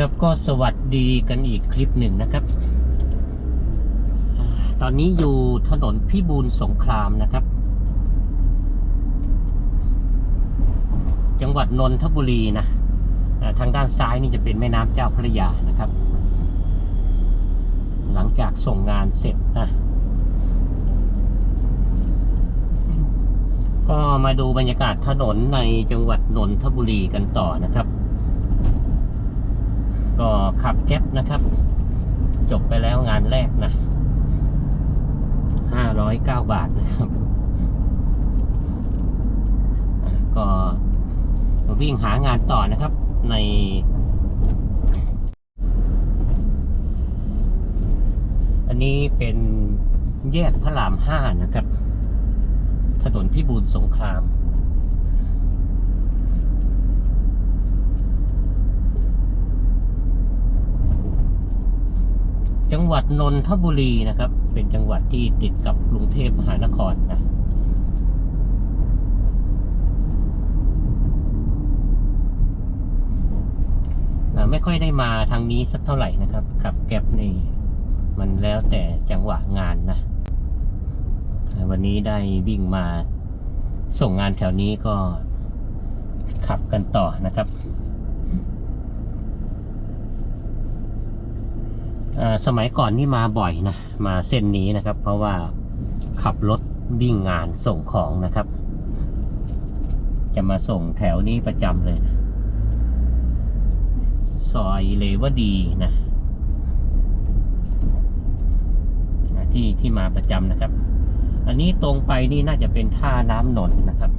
ครับก็สวัสดีกันอีกคลิปหนึ่งนะครับ ตอนนี้อยู่ถนนพิบูลสงครามนะครับ จังหวัดนนทบุรีนะทางด้านซ้ายนี่จะเป็นแม่น้ำเจ้าพระยานะครับ หลังจากส่งงานเสร็จนะก็มาดูบรรยากาศถนนในจังหวัดนนทบุรีกันต่อนะครับ ก็ขับแก๊ปนะครับ จบไปแล้วงานแรกนะห้าร้อยเก้าบาทนะครับ ก็วิ่งหางานต่อนะครับ ในอันนี้เป็นแยกพระรามห้านะครับ ถนนพิบูลสงคราม จังห วัดนนทบุรีนะครับ เป็นจังหวัดที่ติดกับกรุงเทพมหานครนะไม่ค่อยได้มาทางนี้สักเท่าไหร่นะครับขับแก๊ปนี่มันแล้วแต่จังหวะงานนะ วันนี้ได้วิ่งมาส่งงานแถวนี้ก็ขับกันต่อนะครับ อ่า สมัยก่อนนี่มาบ่อยนะมาเส้นนี้นะครับ เพราะว่าขับรถวิ่งงานส่งของนะครับ จะมาส่งแถวนี้ประจำเลยนะซอยเลวดีนะที่ที่มาประจำนะครับ อันนี้ตรงไปนี่น่าจะเป็นท่าน้ำนนท์นะครับ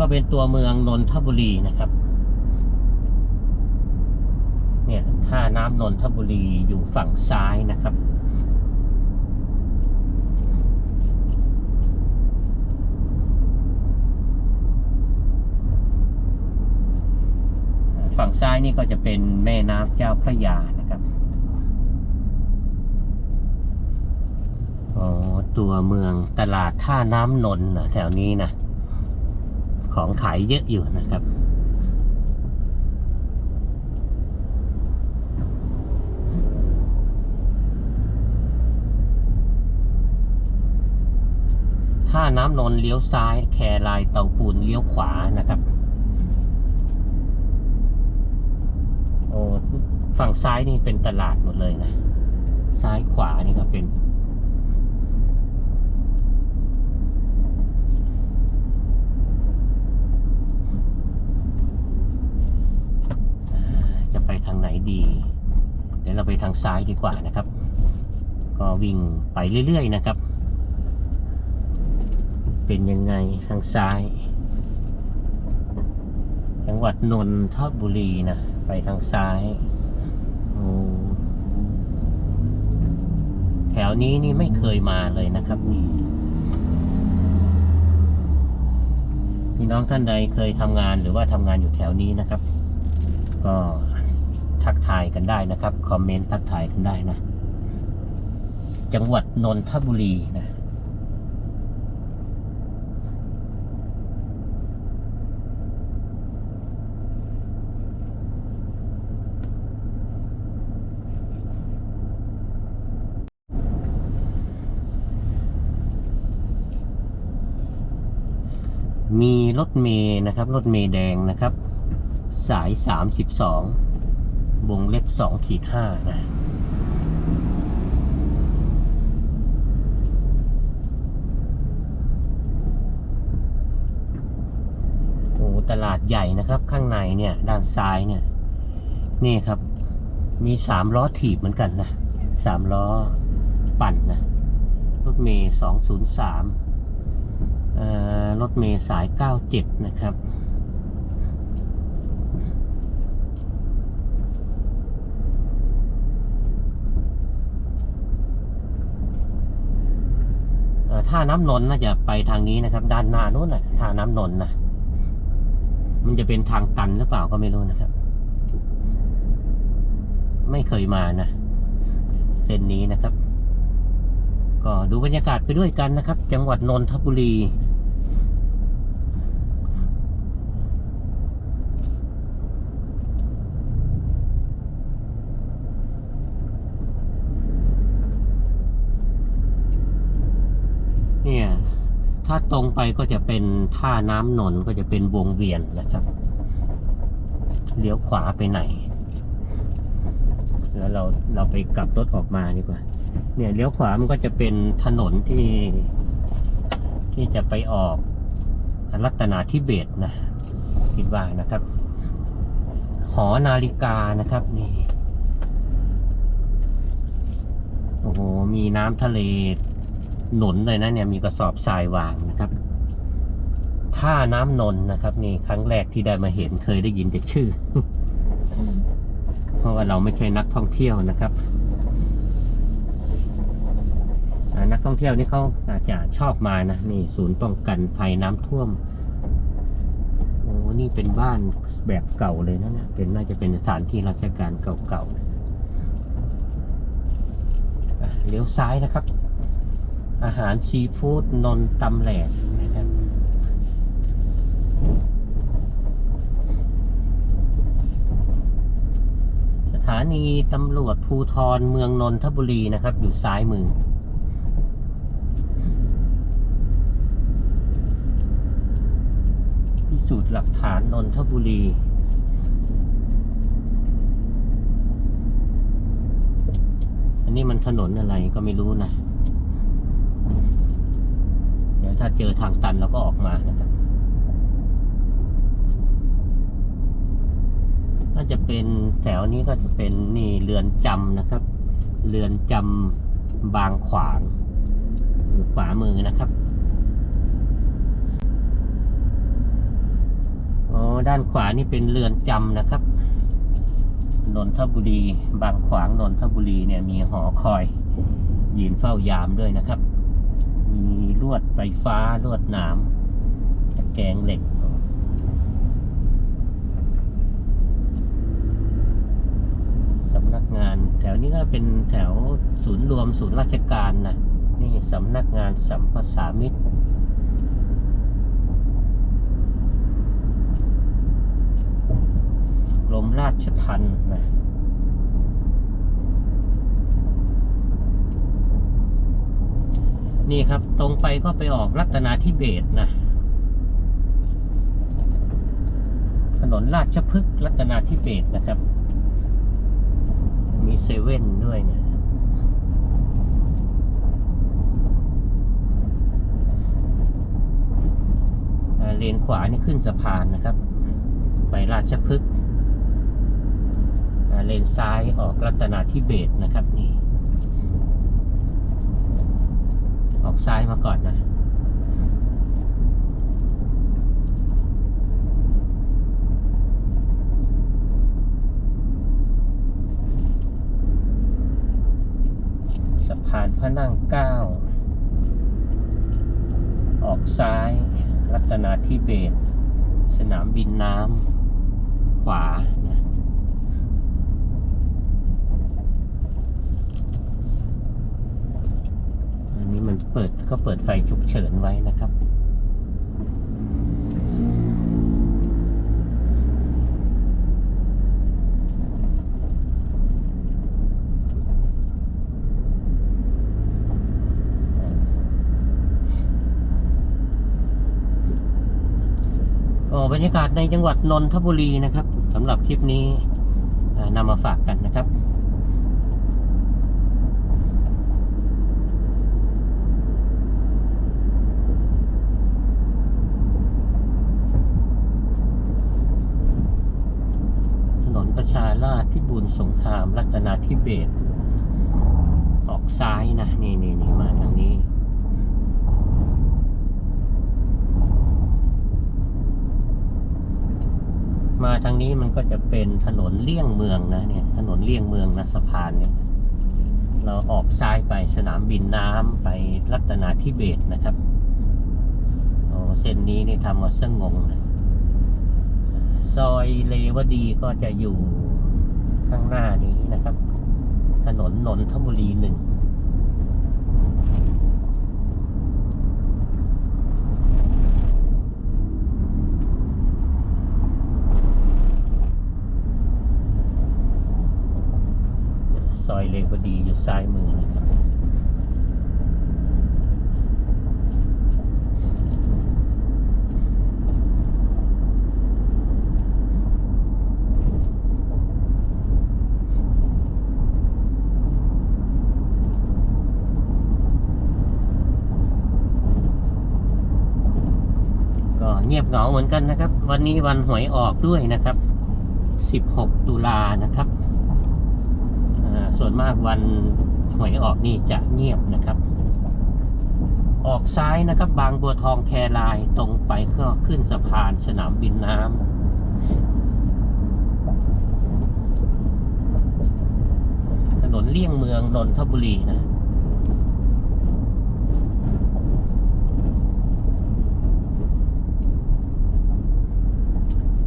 ก็เป็นตัวเมืองนนทบุรีนะครับ เนี่ยท่าน้ำนนทบุรีอยู่ฝั่งซ้ายนะครับฝั่งซ้ายนี่ก็จะเป็นแม่น้ำเจ้าพระยานะครับอ๋อตัวเมืองตลาดท่าน้ำนนท์นะแถวนี้นะ ของขายเยอะอยู่นะครับถ้าน้ำนนเลี้ยวซ้าย แครายเตาปูนเลี้ยวขวานะครับโอ้ฝั่งซ้ายนี่เป็นตลาดหมดเลยนะ ซ้ายขวานี่ก็เป็น จะไปทางไหนดี เดี๋ยวเราไปทางซ้ายดีกว่านะครับ ก็วิ่งไปเรื่อยๆนะครับ เป็นยังไงทางซ้าย จังหวัดนนทบุรีนะ ไปทางซ้ายแถวนี้นี่ไม่เคยมาเลยนะครับนี่พี่น้องท่านใดเคยทำงานหรือว่าทำงานอยู่แถวนี้นะครับ กันได้นะครับ คอมเมนต์ทักทายกันได้นะ จังหวัดนนทบุรีนะมีรถเมย์นะครับ รถเมย์แดงนะครับ สายสามสิบสองวง เล็บสองขีดห้านะโอ้ตลาดใหญ่นะครับข้างในเนี่ยด้านซ้ายเนี่ยนี่ครับมีสามล้อถีบเหมือนกันนะสามล้อปั่นนะรถเมย์สองศูนย์สามเอ่อรถเมล์สาย97นะครับ เอ่อ ท่าน้ำนนท์น่าจะไปทางนี้นะครับ ด้านหน้านู้นน่ะท่าน้ำนนท์นะมันจะเป็นทางตันหรือเปล่าก็ไม่รู้นะครับ ไม่เคยมานะเส้นนี้นะครับ ก็ดูบรรยากาศไปด้วยกันนะครับ จังหวัดนนทบุรี ถ้าตรงไปก็จะเป็นท่าน้ำนนท์ก็จะเป็นวงเวียนนะครับ เลี้ยวขวาไปไหน แล้วเราเราไปกลับรถออกมาดีกว่า เนี่ยเลี้ยวขวามันก็จะเป็นถนนที่ ที่จะไปออกรัตนาธิเบศรนะ คิดว่านะครับ หอนาฬิกานะครับนี่โอ้โห มีน้ำทะเล หนุนเลยนะเนี่ยมีกระสอบทรายวางนะครับท่าน้ำนน์นะครับ นี่ครั้งแรกที่ได้มาเห็นเคยได้ยินแต่ชื่อ เพราะว่าเราไม่ใช่นักท่องเที่ยวนะครับนักท่องเที่ยวนี่เขาอาจจะชอบมานะนี่ศูนย์ป้องกันภัยน้ำท่วมโอ้นี่เป็นบ้านแบบเก่าเลยนะเนี่ยเป็นน่าจะเป็นสถานที่ราชการเก่าๆเลี้ยวซ้ายนะครับ อาหารซีฟู้ดนนตำแหลกนะครับ สถานีตำรวจภูทรเมืองนนทบุรีนะครับ อยู่ซ้ายมือพิสูจน์หลักฐานนนทบุรีอันนี้มันถนนอะไรก็ไม่รู้นะ เดี๋ยว ถ้าเจอทางตันเราก็ออกมานะครับ ก็จะเป็นแถวนี้ก็จะเป็นนี่เรือนจำนะครับ เรือนจำบางขวางอยู่ขวามือนะครับอ๋อด้านขวานี่เป็นเรือนจำนะครับนนทบุรี บางขวางนนทบุรีเนี่ยมีหอคอยยืนเฝ้ายามด้วยนะครับ ลวดไฟฟ้าลวดหนามตะแกรงเหล็กสำนักงาน แถวนี้ก็เป็นแถวศูนย์รวมศูนย์ราชการนะนี่สำนักงานสัมปสามิตรกรมราชทัณฑ์นะ นี่ครับ ตรงไปก็ไปออกรัตนาธิเบศนะ ถนนราชพฤกษ์รัตนาธิเบศนะครับ มีเซเว่นด้วยเนี่ยเลนขวานี่ขึ้นสะพานนะครับ ไปราชพฤกษ์เลนซ้ายออกรัตนาธิเบศนะครับนี่ ออกซ้ายมาก่อนนะสะพานพระนั่งเก้า ออกซ้าย รัตนาธิเบศสนามบินน้ำ ขวา นี้มันเปิดก็เปิดไฟฉุกเฉินไว้นะครับก็บรรยากาศในจังหวัดนนทบุรีนะครับสำหรับคลิปนี้นำมาฝากกันนะครับ ถนนประชาราชพิบูล สงครามรัตนาธิเบศออกซ้ายนะ นี่นี่นี่มาทางนี้ มาทางนี้มันก็จะเป็นถนนเลี่ยงเมืองนะเนี่ยถนนเลี่ยงเมืองนะสะพานเนี่ยเราออกซ้ายไปสนามบินน้ำไปรัตนาธิเบศนะครับโอ้เส้นนี้นี่ทำมาเส้งงงนะซอยเลวดีก็จะอยู่ ข้างหน้านี้นะครับ ถนนนนทบุรีหนึ่งซอยเลวดีอยู่ซ้ายมือนะครับ งียบเหงาเหมือนกันนะครับ วันนี้วันหวยออกด้วยนะครับ 16 ตุลานะครับ ส่วนมากวันหวยออกนี่จะเงียบนะครับ ออกซ้ายนะครับ บางบัวทองแครายตรงไปก็ขึ้นสะพานสนามบินน้ำถนนเลี่ยงเมืองนนทบุรีนะ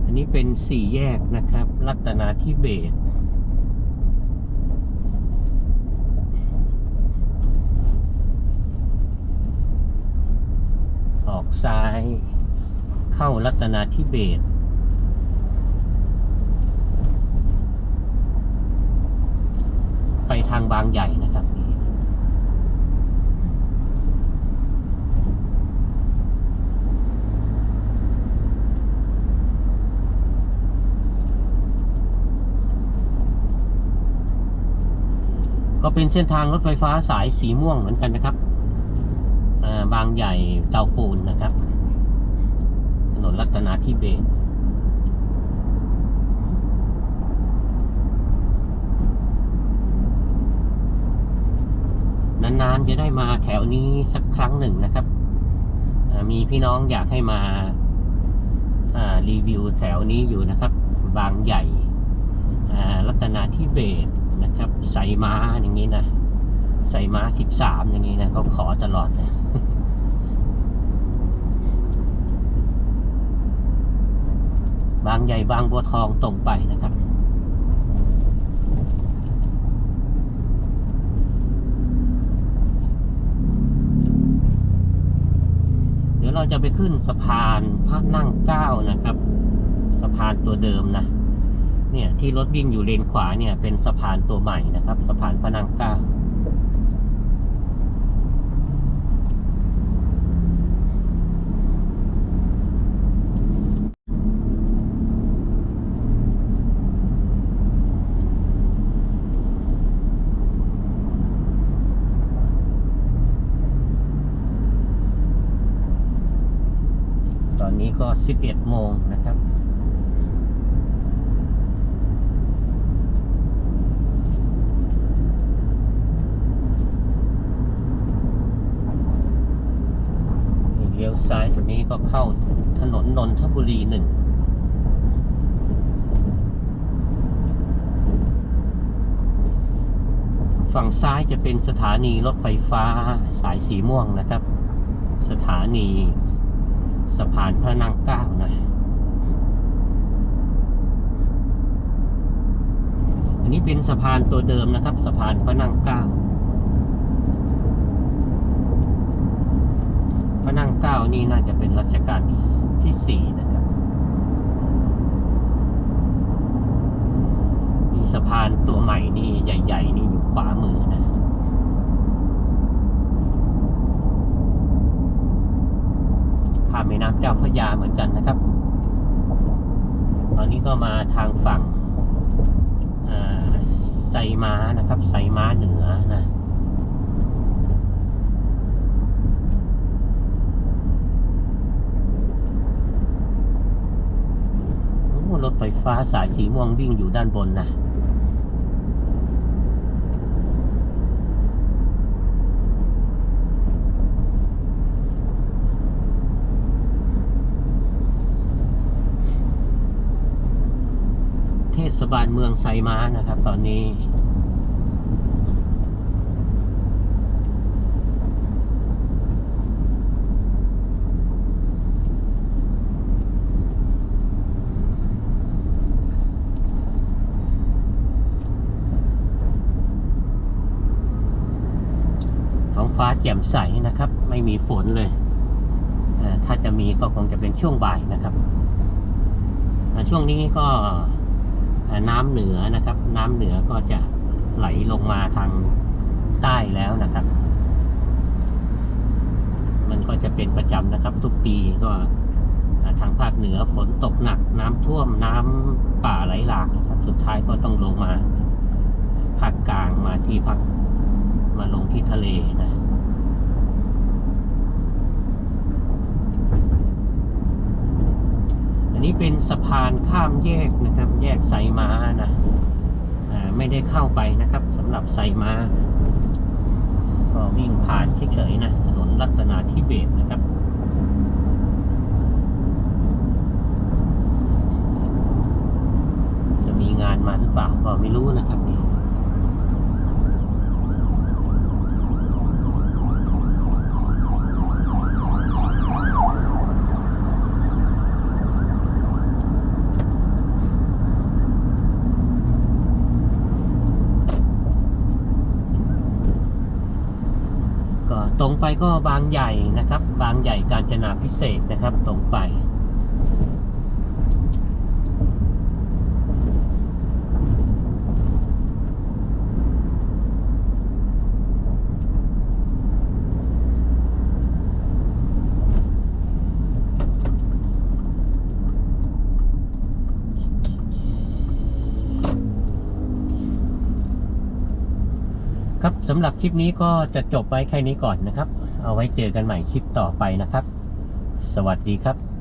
อันนี้ เป็นสี่แยกนะครับ รัตนาธิเบศออกซ้าย เข้ารัตนาธิเบศไปทางบางใหญ่นะครับนี่ก็ เป็นเส้นทางรถไฟฟ้าสายสีม่วงเหมือนกันนะครับบางใหญ่เตาปูนนะครับ ถนนรัตนาธิเบศนานๆจะได้มาแถวนี้สักครั้งหนึ่งนะครับ มีพี่น้องอยากให้มารีวิวแถวนี้อยู่นะครับ บางใหญ่รัตนาธิเบศ นะครับไซม้าอย่างนี้นะไซม้าสิบสามอย่างนี้นะเขาขอตลอดนะบางใหญ่บางบัวทองตรงไปนะครับเดี๋ยวเราจะไปขึ้นสะพานพระนั่งเก้านะครับ สะพานตัวเดิมนะ เนี่ยที่รถวิ่งอยู่เลนขวาเนี่ยเป็นสะพานตัวใหม่นะครับ สะพานพระนั่งเก้าตอนนี้ก็ 11 โมงนะครับ เลี้ยวซ้ายตรง นี้ก็เข้าถนนนนทบุรีหนึ่งฝั่งซ้ายจะเป็นสถานีรถไฟฟ้าสายสีม่วงนะครับ สถานีสะพานพระนั่งเก้านะอันนี้เป็นสะพานตัวเดิมนะครับ สะพานพระนั่งเก้า พระนั่งเก้านี่น่าจะเป็นรัชกาลที่สี่นะครับมีสะพานตัวใหม่นี่ใหญ่ ๆ นี่อยู่ขวามือนะข้ามแม่น้ำเจ้าพระยาเหมือนกันนะครับ ตอนนี้ก็มาทางฝั่งไซม้านะครับไซม้าเหนือนะ โอ้รถไฟ้าสายสีม่วงวิ่งอยู่ด้านบนนะเทศบาลเมืองไซม้านะครับ ตอนนี้ ท้อง ฟ้าแจ่มใสนะครับ ไม่มีฝนเลยถ้าจะมีก็คงจะเป็นช่วงบ่ายนะครับช่วงนี้ก็น้ำเหนือนะครับ น้ำเหนือก็จะไหลลงมาทางใต้แล้วนะครับ มันก็จะเป็นประจำนะครับ ทุกปีก็ทางภาคเหนือฝนตกหนัก น้ำท่วมน้ำป่าไหลหลากนะครับ สุดท้ายก็ต้องลงมาภาคกลางมาที่ภาคมาลงที่ทะเลนะ ต นี้เป็นสะพานข้ามแยกนะครับ แยกไซมานะอ่าไม่ได้เข้าไปนะครับสำหรับไซมาก็วิ่งผ่านเฉยๆนะถนนรัตนาธิเบศนะครับ จะมีงานมาหรือเปล่าก็ไม่รู้นะครับนี่ก็ตรงไป ก็บางใหญ่นะครับ บางใหญ่กาญจนาพิเศษนะครับตรงไปำหรับคลิปนี้ก็จะจบไว้แค่นี้ก่อนนะครับ เอาไว้เจอกันใหม่คลิปต่อไปนะครับ สวัสดีครับ